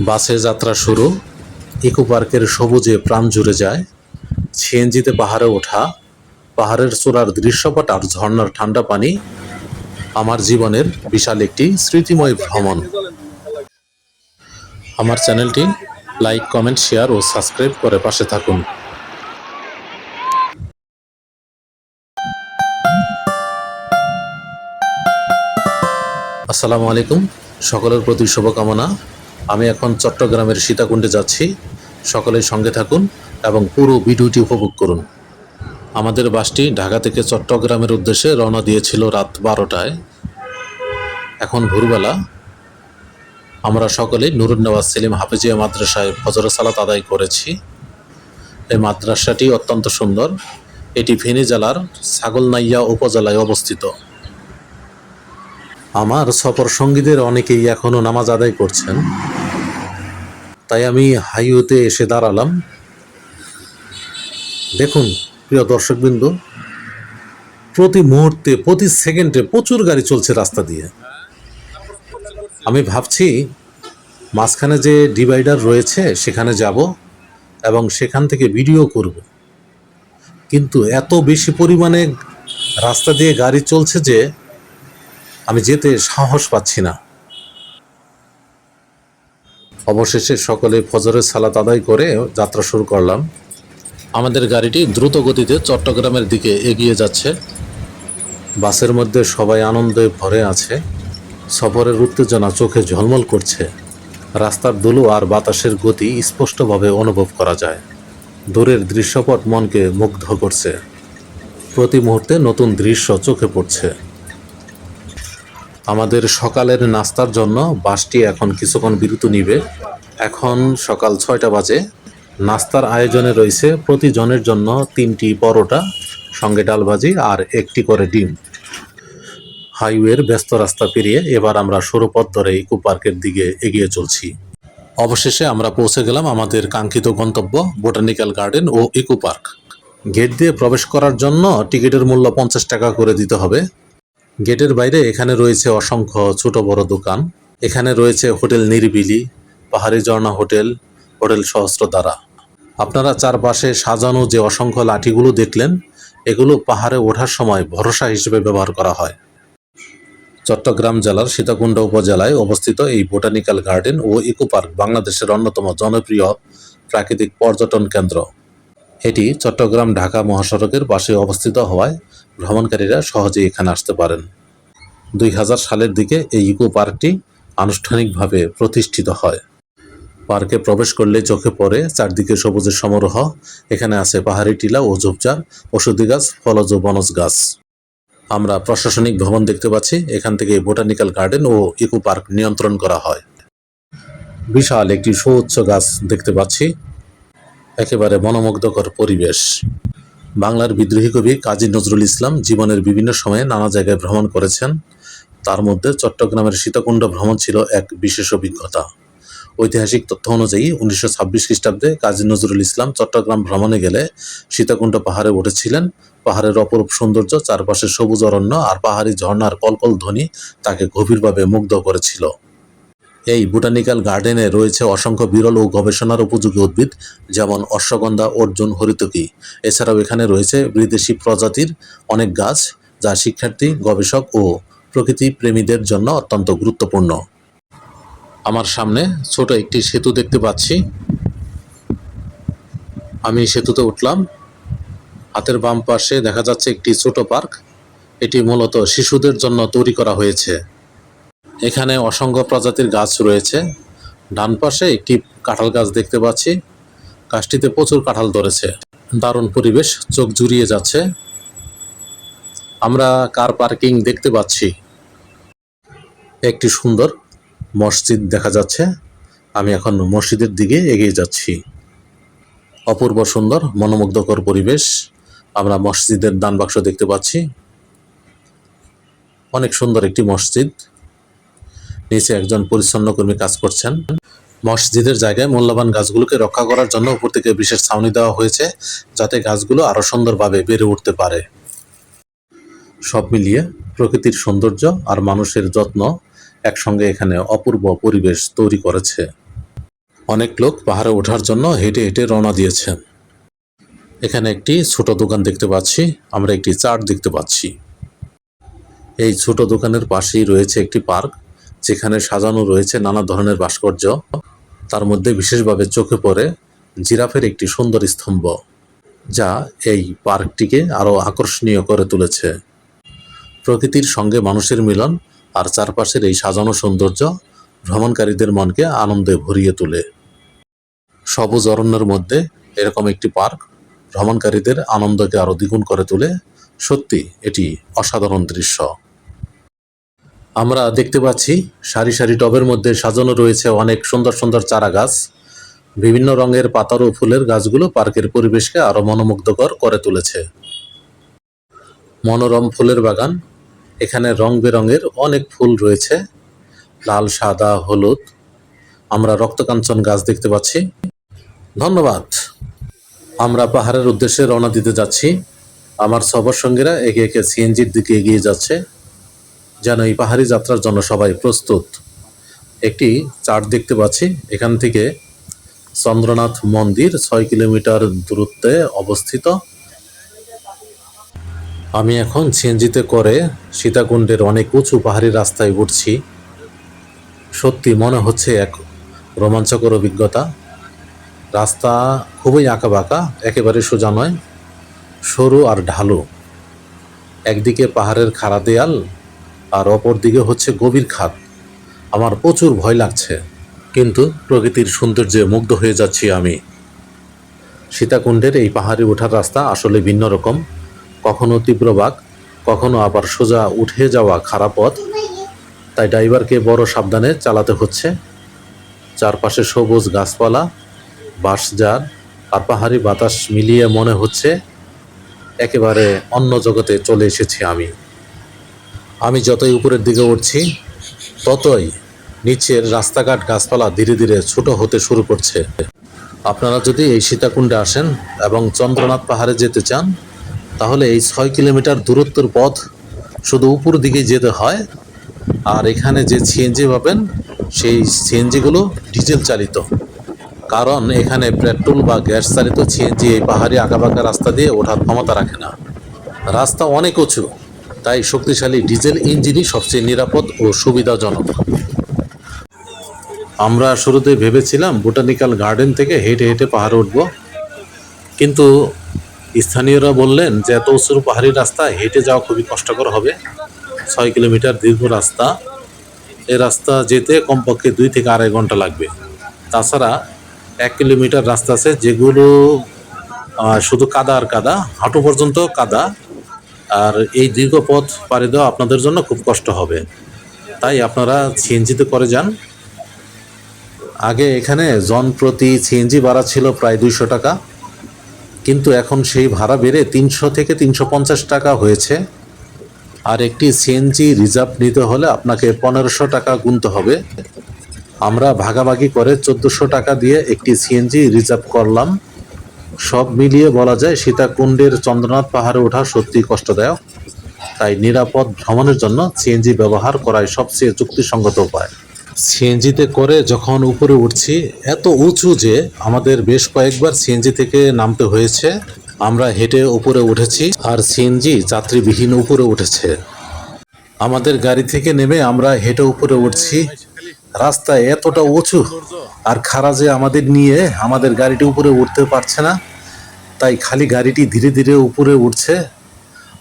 বাসে যাত্রা শুরু। ইকো পার্কের সবুজে প্রাণ জুড়ে যায়। সিএনজিতে পাহাড়ে ওঠা। পাহাড়ের চূড়ার দৃশ্যপট আর ঝর্ণার ঠান্ডা পানি আমার জীবনের বিশাল একটি স্মৃতিময় ভ্রমণ। আমার চ্যানেলটি লাইক, কমেন্ট, শেয়ার ও সাবস্ক্রাইব করে পাশে থাকুন। আসসালামু আলাইকুম। সকলের প্রতি শুভকামনা। আমি এখন চট্টগ্রামের সীতাকুণ্ডে যাচ্ছি। সকলের সঙ্গে থাকুন এবং পুরো ভিডিওটি উপভোগ করুন। আমাদের বাসটি ঢাকা থেকে চট্টগ্রামের উদ্দেশ্যে রওনা দিয়েছিল রাত বারোটায়। এখন ভোরবেলা আমরা সকলে নুরুন নওয়াজ সেলিম হাফিজিয়া মাদ্রাসায় ফজর সালাত আদায় করেছি। এই মাদ্রাসাটি অত্যন্ত সুন্দর। এটি ফেনী জেলার ছাগলনাইয়া উপজেলায় অবস্থিত। আমার সফর সঙ্গীদের অনেকেই এখনও নামাজ আদায় করছেন। তাই আমি হাইওয়েতে এসে দাঁড়ালাম। দেখুন, প্রিয় দর্শকবৃন্দ, প্রতি মুহূর্তে, প্রতি সেকেন্ডে প্রচুর গাড়ি চলছে রাস্তা দিয়ে। আমি ভাবছি, মাঝখানে যে ডিভাইডার রয়েছে, সেখানে যাব এবং সেখান থেকে ভিডিও করব। কিন্তু এত বেশি পরিমাণে রাস্তা দিয়ে গাড়ি চলছে যে আমি যেতে সাহস পাচ্ছি না। অবশেষে সকলে ফজরের সালাত আদায় করে যাত্রা শুরু করলাম। আমাদের গাড়িটি দ্রুত গতিতে চট্টগ্রামের দিকে এগিয়ে যাচ্ছে। বাসের মধ্যে সবাই আনন্দে ভরে আছে। সফরের উত্তেজনা চোখে ঝলমল করছে। রাস্তার ধুলো আর বাতাসের গতি স্পষ্টভাবে অনুভব করা যায়। দূরের দৃশ্যপট মনকে মুগ্ধ করছে। প্রতি মুহূর্তে নতুন দৃশ্য চোখে পড়ছে। আমাদের সকালের নাস্তার জন্য বাসটি এখন কিছুক্ষণ বিরতি নিবে। এখন সকাল ছয়টা বাজে। নাস্তার আয়োজনে রয়েছে প্রতিজনের জন্য তিনটি পরোটা, সঙ্গে ডাল ভাজি আর একটি করে ডিম। হাইওয়ের ব্যস্ত রাস্তা পেরিয়ে এবার আমরা সরু পথ ধরে ইকো পার্কের দিকে এগিয়ে চলছি। অবশেষে আমরা পৌঁছে গেলাম আমাদের কাঙ্ক্ষিত গন্তব্য বোটানিক্যাল গার্ডেন ও ইকো পার্ক। গেট দিয়ে প্রবেশ করার জন্য টিকিটের মূল্য পঞ্চাশ টাকা করে দিতে হবে। গেটের বাইরে এখানে রয়েছে অসংখ্য ছোট বড় দোকান। এখানে রয়েছে হোটেল নিরিবিলি, পাহাড়ি ঝর্ণা হোটেল হোটেল সহস্রধারা আপনারা চারপাশে সাজানো যে অসংখ্য লাঠিগুলো দেখলেন, এগুলো পাহাড়ে ওঠার সময় ভরসা হিসেবে ব্যবহার করা হয়। চট্টগ্রাম জেলার সীতাকুণ্ড উপজেলায় অবস্থিত এই বোটানিক্যাল গার্ডেন ও ইকো পার্ক বাংলাদেশের অন্যতম জনপ্রিয় প্রাকৃতিক পর্যটন কেন্দ্র। এটি চট্টগ্রাম ঢাকা মহাসড়কের পাশে অবস্থিত হওয়ায় ভ্রমণকারীরা সহজেই এখানে আসতে পারেন। দুই হাজার সালের দিকে এই ইকো পার্কটি আনুষ্ঠানিকভাবে প্রতিষ্ঠিত হয়। পার্কে প্রবেশ করলে চোখে পড়ে চারদিকে সবুজের সমারোহ, এখানে আছে পাহাড়ি টিলা ও ঝোপঝাড়, ওষুধি গাছ, ফলজ ও বনজ গাছ। আমরা প্রশাসনিক ভবন দেখতে পাচ্ছি, এখান থেকে বোটানিক্যাল গার্ডেন ও ইকো পার্ক নিয়ন্ত্রণ করা হয়। বিশাল একটি সুউচ্চ গাছ দেখতে পাচ্ছি, একেবারে মনোমুগ্ধকর পরিবেশ। বাংলার বিদ্রোহী কবি কাজী নজরুল ইসলাম জীবনের বিভিন্ন সময়ে নানা জায়গায় ভ্রমণ করেছেন। তার মধ্যে চট্টগ্রামের সীতাকুণ্ড ভ্রমণ ছিল এক বিশেষ অভিজ্ঞতা। ঐতিহাসিক তথ্য অনুযায়ী উনিশশো ছাব্বিশ খ্রিস্টাব্দে কাজী নজরুল ইসলাম চট্টগ্রাম ভ্রমণে গেলে সীতাকুণ্ড পাহাড়ে উঠেছিলেন। পাহাড়ের অপরূপ সৌন্দর্য চারপাশে সবুজ অরণ্য আর পাহাড়ি ঝর্ণার কলকল ধ্বনি তাকে গভীরভাবে মুগ্ধ করেছিল। এই বোটানিক্যাল গার্ডেনে রয়েছে অসংখ্য বিরল ও গবেষণার উপযোগী উদ্ভিদ, যেমন অশ্বগন্ধা, অর্জুন, হরিতকি। এছাড়াও এখানে রয়েছে বিদেশি প্রজাতির অনেক গাছ, যা শিক্ষার্থী, গবেষক ও প্রকৃতি প্রেমীদের জন্য অত্যন্ত গুরুত্বপূর্ণ। আমার সামনে ছোট একটি সেতু দেখতে পাচ্ছি। আমি সেতুতে উঠলাম। হাতের বাম পাশে দেখা যাচ্ছে একটি ছোট পার্ক। এটি মূলত শিশুদের জন্য তৈরি করা হয়েছে। এখানে অসংখ্য প্রজাতির গাছ রয়েছে। ডান পাশে একটি কাঁঠাল গাছ দেখতে পাচ্ছি। গাছটিতে প্রচুর কাঁঠাল ধরেছে। দারুণ পরিবেশ, চোখ জুড়িয়ে যাচ্ছে। আমরা কার পার্কিং দেখতে পাচ্ছি। একটি সুন্দর মসজিদ দেখা যাচ্ছে। আমি এখন মসজিদের দিকে এগিয়ে যাচ্ছি। অপূর্ব সুন্দর, মনোমুগ্ধকর পরিবেশ আমরা মসজিদের দান বাক্স দেখতে পাচ্ছি। অনেক সুন্দর একটি মসজিদ। নিচে একজন পরিচ্ছন্ন কর্মী কাজ করছেন। মসজিদের জায়গায় মূল্যবান গাছগুলোকে রক্ষা করার জন্য উপর থেকে বিশেষ ছাউনি দেওয়া হয়েছে, যাতে গাছগুলো আরও সুন্দরভাবে বেড়ে উঠতে পারে। সব মিলিয়ে প্রকৃতির সৌন্দর্য আর মানুষের যত্ন একসঙ্গে এখানে অপূর্ব পরিবেশ তৈরি করেছে। অনেক লোক পাহাড়ে ওঠার জন্য হেঁটে হেঁটে রওনা দিয়েছেন এখানে একটি ছোট দোকান দেখতে পাচ্ছি, আমরা একটি চার্ট দেখতে পাচ্ছি। এই ছোট দোকানের পাশেই রয়েছে একটি পার্ক যেখানে সাজানো রয়েছে নানা ধরনের ভাস্কর্য, তার মধ্যে বিশেষভাবে চোখে পড়ে জিরাফের একটি সুন্দর স্তম্ভ, যা এই পার্কটিকে আরও আকর্ষণীয় করে তুলেছে। প্রকৃতির সঙ্গে মানুষের মিলন আর চারপাশের এই সাজানো সৌন্দর্য ভ্রমণকারীদের মনকে আনন্দে ভরিয়ে তোলে। সবুজ অরণ্যের মধ্যে এরকম একটি পার্ক ভ্রমণকারীদের আনন্দকে আরও দ্বিগুণ করে তোলে। সত্যি, এটি অসাধারণ দৃশ্য। আমরা দেখতে পাচ্ছি সারি সারি টবের মধ্যে সাজানো রয়েছে অনেক সুন্দর সুন্দর চারা গাছ। বিভিন্ন রঙের পাতার ও ফুলের গাছগুলো পার্কের পরিবেশকে আরও মনোমুগ্ধকর করে তুলেছে। মনোরম ফুলের বাগান। এখানে রং বেরঙের অনেক ফুল রয়েছে। লাল, সাদা, হলুদ। আমরা রক্তকাঞ্চন গাছ দেখতে পাচ্ছি। ধন্যবাদ। আমরা পাহাড়ের উদ্দেশ্যে রওনা দিতে যাচ্ছি। আমার সবার সঙ্গীরা একে একে সিএনজির দিকে এগিয়ে যাচ্ছে। যেন এই পাহাড়ি যাত্রার জন্য সবাই প্রস্তুত। একটি চার্ট দেখতে পাচ্ছি। এখান থেকে চন্দ্রনাথ মন্দির ছয় কিলোমিটার দূরত্বে অবস্থিত। আমি এখন সিএনজিতে করে সীতাকুণ্ডের অনেক উঁচু পাহাড়ি রাস্তায় উঠছি। সত্যি মনে হচ্ছে এক রোমাঞ্চকর অভিজ্ঞতা। রাস্তা খুবই আঁকা বাঁকা একেবারে সোজা নয়, সরু আর ঢালু। একদিকে পাহাড়ের খাড়া দেয়াল আর অপর দিকে হচ্ছে গভীর খাত। আমার প্রচুর ভয় লাগছে, কিন্তু প্রকৃতির সৌন্দর্যে মুগ্ধ হয়ে যাচ্ছি আমি। সীতাকুণ্ডের এই পাহাড়ে ওঠার রাস্তা আসলে ভিন্ন রকম। কখনো তীব্র বাঁক কখনো আবার সোজা উঠে যাওয়া খারাপ পথ। তাই ড্রাইভারকে বড় সাবধানে চালাতে হচ্ছে। চারপাশে সবুজ গাছপালা, বাঁশঝাড় আর পাহাড়ি বাতাস মিলিয়ে মনে হচ্ছে একেবারে অন্য জগতে চলে এসেছি আমি। আমি যতই উপরের দিকে উঠছি, ততই নিচের রাস্তাঘাট গাছপালা ধীরে ধীরে ছোট হতে শুরু করছে। আপনারা যদি এই সীতাকুণ্ডে আসেন এবং চন্দ্রনাথ পাহাড়ে যেতে চান, তাহলে এই ছয় কিলোমিটার দূরত্বের পথ শুধু উপর দিকে যেতে হয়। আর এখানে যে সিএনজি পাবেন, সেই সিএনজিগুলো ডিজেল চালিত। কারণ এখানে পেট্রোল বা গ্যাস চালিত সিএনজি এই পাহাড়ি আঁকাবাঁকা রাস্তা দিয়ে ওঠার ক্ষমতা রাখে না। রাস্তা অনেক উঁচু। তাই শক্তিশালী ডিজেল ইঞ্জিনই সবচেয়ে নিরাপদ ও সুবিধাজনক। আমরা শুরুতে ভেবেছিলাম বোটানিক্যাল গার্ডেন থেকে হেঁটে হেঁটে পাহাড়ে উঠব, কিন্তু স্থানীয়রা বললেন যে এত উঁচু পাহাড়ি রাস্তা হেঁটে যাওয়া খুবই কষ্টকর হবে। ছয় কিলোমিটার দীর্ঘ রাস্তা। এ রাস্তা যেতে কমপক্ষে দুই থেকে আড়াই ঘণ্টা লাগবে। তাছাড়া এক কিলোমিটার রাস্তা আছে যেগুলো শুধু কাদা আর কাদা, হাঁটু পর্যন্ত কাদা। আর এই দীর্ঘ পথ পাড়ি দেওয়া আপনাদের জন্য খুব কষ্ট হবে। তাই আপনারা সিএনজিতে করে যান। আগে এখানে জন প্রতি সিএনজি ভাড়া ছিল প্রায় দুইশো টাকা। কিন্তু এখন সেই ভাড়া বেড়ে তিনশো থেকে তিনশো পঞ্চাশ টাকা হয়েছে। আর একটি সিএনজি রিজার্ভ নিতে হলে আপনাকে পনেরোশো টাকা গুনতে হবে। আমরা ভাগাভাগি করে চোদ্দোশো টাকা দিয়ে একটি সিএনজি রিজার্ভ করলাম। সব মিলিয়ে বলা যায় সীতাকুণ্ডের চন্দ্রনাথ পাহাড়ে ওঠা সত্যি কষ্টদায়ক। তাই নিরাপদ ভ্রমণের জন্য সিএনজি ব্যবহার করাই সবচেয়ে যুক্তিসঙ্গত উপায়। সিএনজিতে করে যখন উপরে উঠছি, এত উঁচু যে আমাদের বেশ কয়েকবার সিএনজি থেকে নামতে হয়েছে। আমরা হেঁটে উপরে উঠেছি আর সিএনজি যাত্রীবিহীন উপরে উঠেছে। আমাদের গাড়ি থেকে নেমে আমরা হেঁটে উপরে উঠছি। রাস্তা এতটা উঁচু আর খারা যে আমাদের নিয়ে আমাদের গাড়িটি উপরে উঠতে পারছে না, তাই খালি গাড়িটি ধীরে ধীরে উপরে উঠছে।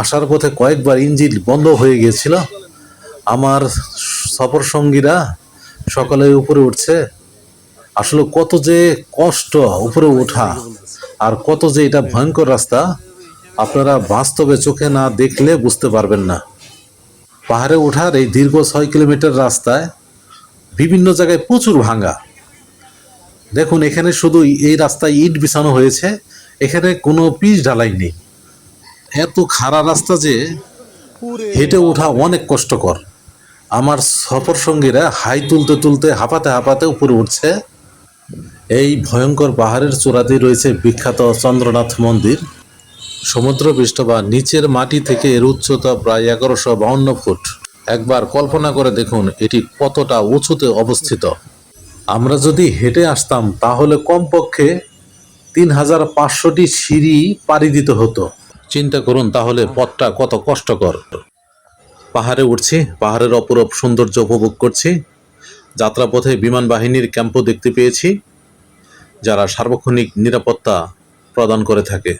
আসার পথে কয়েকবার ইঞ্জিন বন্ধ হয়ে গিয়েছিল। আমার সফর সঙ্গীরা সকালে উপরে উঠছে। আসলে কত যে কষ্ট উপরে ওঠা আর কত যে এটা ভয়ঙ্কর রাস্তা, আপনারা বাস্তবে চোখে না দেখলে বুঝতে পারবেন না। পাহাড়ে ওঠার এই দীর্ঘ ছয় কিলোমিটার রাস্তায় বিভিন্ন জায়গায় প্রচুর ভাঙা। দেখুন এখানে শুধু এই রাস্তায় ইট বিছানো হয়েছে এখানে কোনো পিচ ঢালাই নেই। এত খাড়া রাস্তা যে হেঁটে ওঠা অনেক কষ্টকর। আমার সফর সঙ্গীরা হাই তুলতে তুলতে হাঁপাতে হাঁপাতে উপরে উঠছে। এই ভয়ঙ্কর পাহাড়ের চূড়াতেই রয়েছে বিখ্যাত চন্দ্রনাথ মন্দির। সমুদ্রপৃষ্ঠ বা নিচের মাটি থেকে এর উচ্চতা প্রায় এগারোশো বাউন্ন ফুট। একবার কল্পনা করে দেখুন এটি কতটা উঁচুতে অবস্থিত। আমরা যদি হেঁটে আসতাম, তাহলে কমপক্ষে তিন হাজার পাঁচশোটি সিঁড়ি পাড়ি দিতে হতো। চিন্তা করুন, তাহলে পথটা কত কষ্টকর। পাহাড়ে উঠছি, পাহাড়ের অপরূপ সৌন্দর্য উপভোগ করছি, যাত্রাপথে বিমান বাহিনীর ক্যাম্পও দেখতে পেয়েছি, যারা সার্বক্ষণিক নিরাপত্তা প্রদান করে থাকে।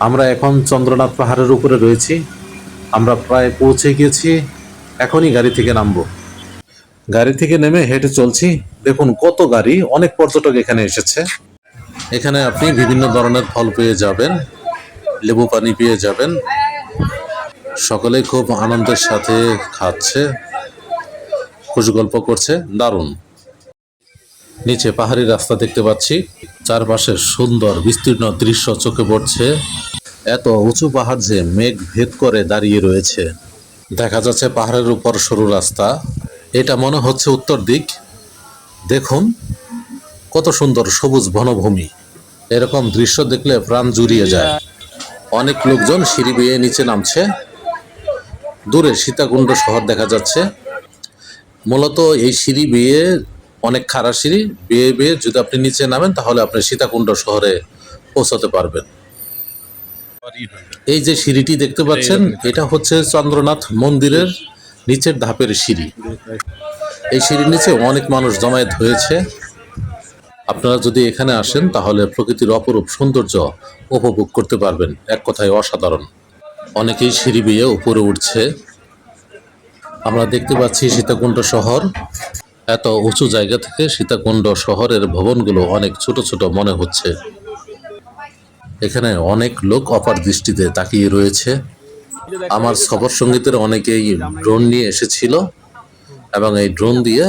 আমরা এখন চন্দ্রনাথ পাহাড়ের উপরে রয়েছি। আমরা প্রায় পৌঁছে গিয়েছি এখনই গাড়ি থেকে নামবো। গাড়ি থেকে নেমে হেঁটে চলছি। দেখুন কত গাড়ি, অনেক পর্যটক এখানে এসেছে। এখানে আপনি বিভিন্ন ধরনের ফল পেয়ে যাবেন, লেবু পানি পেয়ে যাবেন। সকলে খুব আনন্দের সাথে খাচ্ছে, খুশ গল্প করছে, দারুণ। নিচে পাহাড়ি রাস্তা দেখতে পাচ্ছি, চারপাশে সুন্দর বিস্তীর্ণ দৃশ্য চোখে পড়ছে। এত উঁচু পাহাড় যে মেঘ ভেদ করে দাঁড়িয়ে রয়েছে। দেখা যাচ্ছে পাহাড়ের উপর সরু রাস্তা। এটা মনে হচ্ছে উত্তর দিক। দেখুন, কত সুন্দর সবুজ বনভূমি। এরকম দৃশ্য দেখলে প্রাণ জুড়িয়ে যায়। অনেক লোকজন সিঁড়ি বেয়ে নিচে নামছে। দূরে সীতাকুণ্ড শহর দেখা যাচ্ছে। মূলত এই সিঁড়ি বেয়ে অনেক খাড়া সিঁড়ি, বেয়ে বেয়ে যদি আপনি নিচে নামেন তাহলে আপনি সীতাকুণ্ড শহরে পৌঁছাতে পারবেন। এই যে সিঁড়িটি দেখতে পাচ্ছেন এটা হচ্ছে চন্দ্রনাথ মন্দিরের নিচের ধাপের সিঁড়ি। এই সিঁড়ির নিচে অনেক মানুষ জমায়েত হয়েছে। আপনারা যদি এখানে আসেন তাহলে প্রকৃতির অপরূপ সৌন্দর্য উপভোগ করতে পারবেন। এক কথায় অসাধারণ। অনেকেই সিঁড়ি বেয়ে উপরে উঠছে। আমরা দেখতে পাচ্ছি সীতাকুণ্ড শহর। এত উঁচু জায়গা থেকে সীতাকুণ্ড শহরের ভবনগুলো অনেক ছোট ছোট মনে হচ্ছে। এখানে অনেক লোক অপার দৃষ্টিতে তাকিয়ে রয়েছে। আমার সফর সঙ্গীতের অনেকেই ড্রোন নিয়ে এসেছিল এবং এই ড্রোন দিয়ে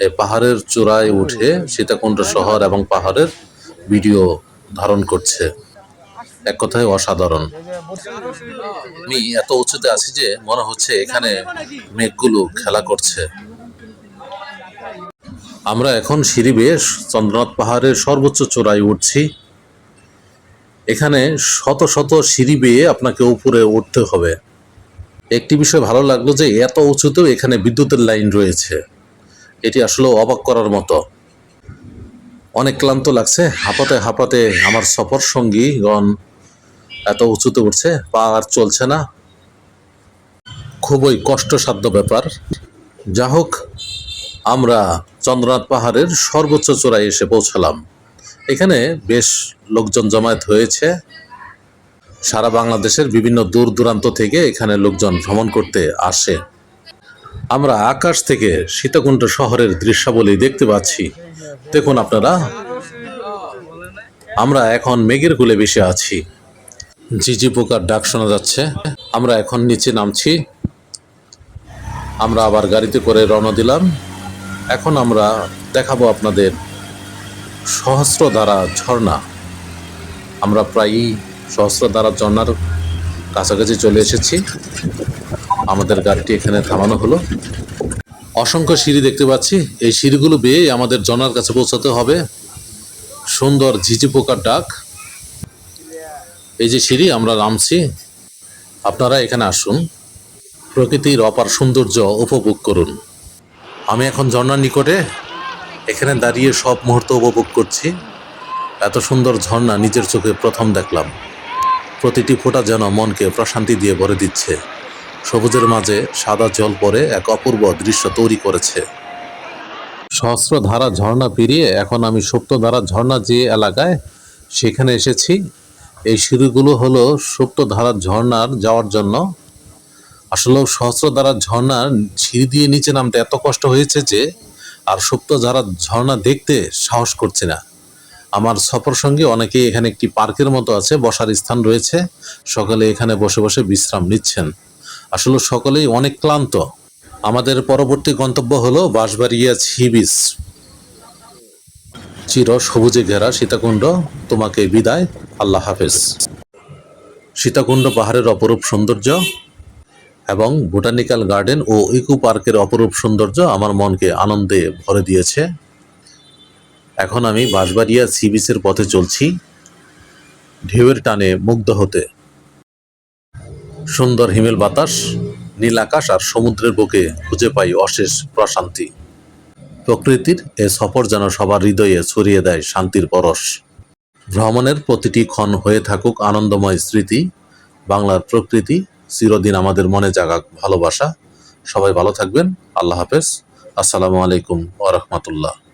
এই পাহাড়ের চূড়ায় উঠে সীতাকুণ্ড শহর এবং পাহাড়ের ভিডিও ধারণ করছে। এক কথায় অসাধারণ। আমি এত উঁচুতে আছি যে মনে হচ্ছে এখানে মেঘগুলো খেলা করছে। আমরা এখন সিঁড়ি বেশ চন্দ্রনাথ পাহাড়ের সর্বোচ্চ চূড়ায় উঠছি। এখানে শত শত সিঁড়ি বেয়ে আপনাকে উপরে উঠতে হবে। একটি বিষয় ভালো লাগল যে এত উঁচুতেও এখানে বিদ্যুতের লাইন রয়েছে। এটি আসলে অবাক করার মতো। অনেক ক্লান্ত লাগছে। হাঁপাতে হাঁপাতে আমার সফর সঙ্গীগণ এত উঁচুতে উঠছে, পা আর চলছে না। খুবই কষ্টসাধ্য ব্যাপার। যা হোক আমরা চন্দ্রনাথ পাহাড়ের সর্বোচ্চ চূড়ায় এসে পৌঁছালাম। এখানে বেশ লোকজন জমায়েত হয়েছে। সারা বাংলাদেশের বিভিন্ন দূর দূরান্ত থেকে এখানে লোকজন ভ্রমণ করতে আসে। আমরা আকাশ থেকে সীতাকুণ্ড শহরের দৃশ্যাবলী দেখতে পাচ্ছি। দেখুন আপনারা, আমরা এখন মেঘের কুলে বেশি আছি। ঝিঝি পোকার ডাক শোনা যাচ্ছে। আমরা এখন নিচে নামছি। আমরা আবার গাড়িতে করে রওনা দিলাম। এখন আমরা দেখাবো আপনাদের সহস্রধারা ঝর্ণা। আমরা প্রায়ই সহস্রধারা ঝর্ণার কাছাকাছি চলে এসেছি। আমাদের গাড়িটি এখানে থামানো হলো। অসংখ্য সিঁড়ি দেখতে পাচ্ছি। এই সিঁড়িগুলো বেয়ে আমাদের জনার কাছে পৌঁছাতে হবে। সুন্দর ঝিঝি পোকার ডাক। এই যে সিঁড়ি, আমরা নামছি। আপনারা এখানে আসুন। প্রকৃতির অপার সৌন্দর্য উপভোগ করুন। আমি এখন ঝর্ণার নিকটে এখানে দাঁড়িয়ে সব মুহূর্ত উপভোগ করছি। এত সুন্দর ঝর্ণা নিজের চোখে প্রথম দেখলাম। প্রতিটি ফোঁটা যেন মনকে প্রশান্তি দিয়ে ভরে দিচ্ছে। সবুজের মাঝে সাদা জল পরে এক অপূর্ব দৃশ্য তৈরি করেছে। সহস্র ধারা ঝর্ণা পেরিয়ে এখন আমি সুপ্তধারা ঝর্ণা যে এলাকায়, সেখানে এসেছি। এই সিঁড়িগুলো হলো সুপ্তধারা ঝর্ণার যাওয়ার জন্য। আসলে সহস্রধারা ঝর্ণার সিঁড়ি দিয়ে নিচে নামতে এত কষ্ট হয়েছে যে আর সুপ্তধারা ঝর্ণা দেখতে সাহস করছে না। আমার সফর সঙ্গে অনেকেই এখানে একটি পার্কের মতো আছে, বসার স্থান রয়েছে। সকালে এখানে বসে বসে বিশ্রাম নিচ্ছেন। আসলে সকলেই অনেক ক্লান্ত। আমাদের পরবর্তী গন্তব্য হলো বাঁশবাড়িয়া সি বিচ। চির সবুজে ঘেরা সীতাকুণ্ড। তোমাকে বিদায়। আল্লাহ হাফেজ। সীতাকুণ্ড পাহাড়ের অপরূপ সৌন্দর্য। এবং বোটানিক্যাল গার্ডেন ও ইকো পার্কের অপরূপ সৌন্দর্য আমার মনকে আনন্দে ভরে দিয়েছে। এখন আমি বাঁশবাড়িয়া সি বিচের পথে চলছি। ঢেউয়ের টানে মুগ্ধ হতে। সুন্দর হিমেল বাতাস, নীল আকাশ আর সমুদ্রের বুকে খুঁজে পাই অশেষ প্রশান্তি। প্রকৃতির এ সফর যেন সবার হৃদয়ে ছড়িয়ে দেয় শান্তির পরশ। ভ্রমণের প্রতিটি ক্ষণ হয়ে থাকুক আনন্দময় স্মৃতি, বাংলার প্রকৃতি চিরদিন আমাদের মনে জাগাক ভালোবাসা। সবাই ভালো থাকবেন। আল্লাহ হাফেজ। আসসালামু আলাইকুম ওরহমতুল্লাহ রাহমাতুল্লাহ।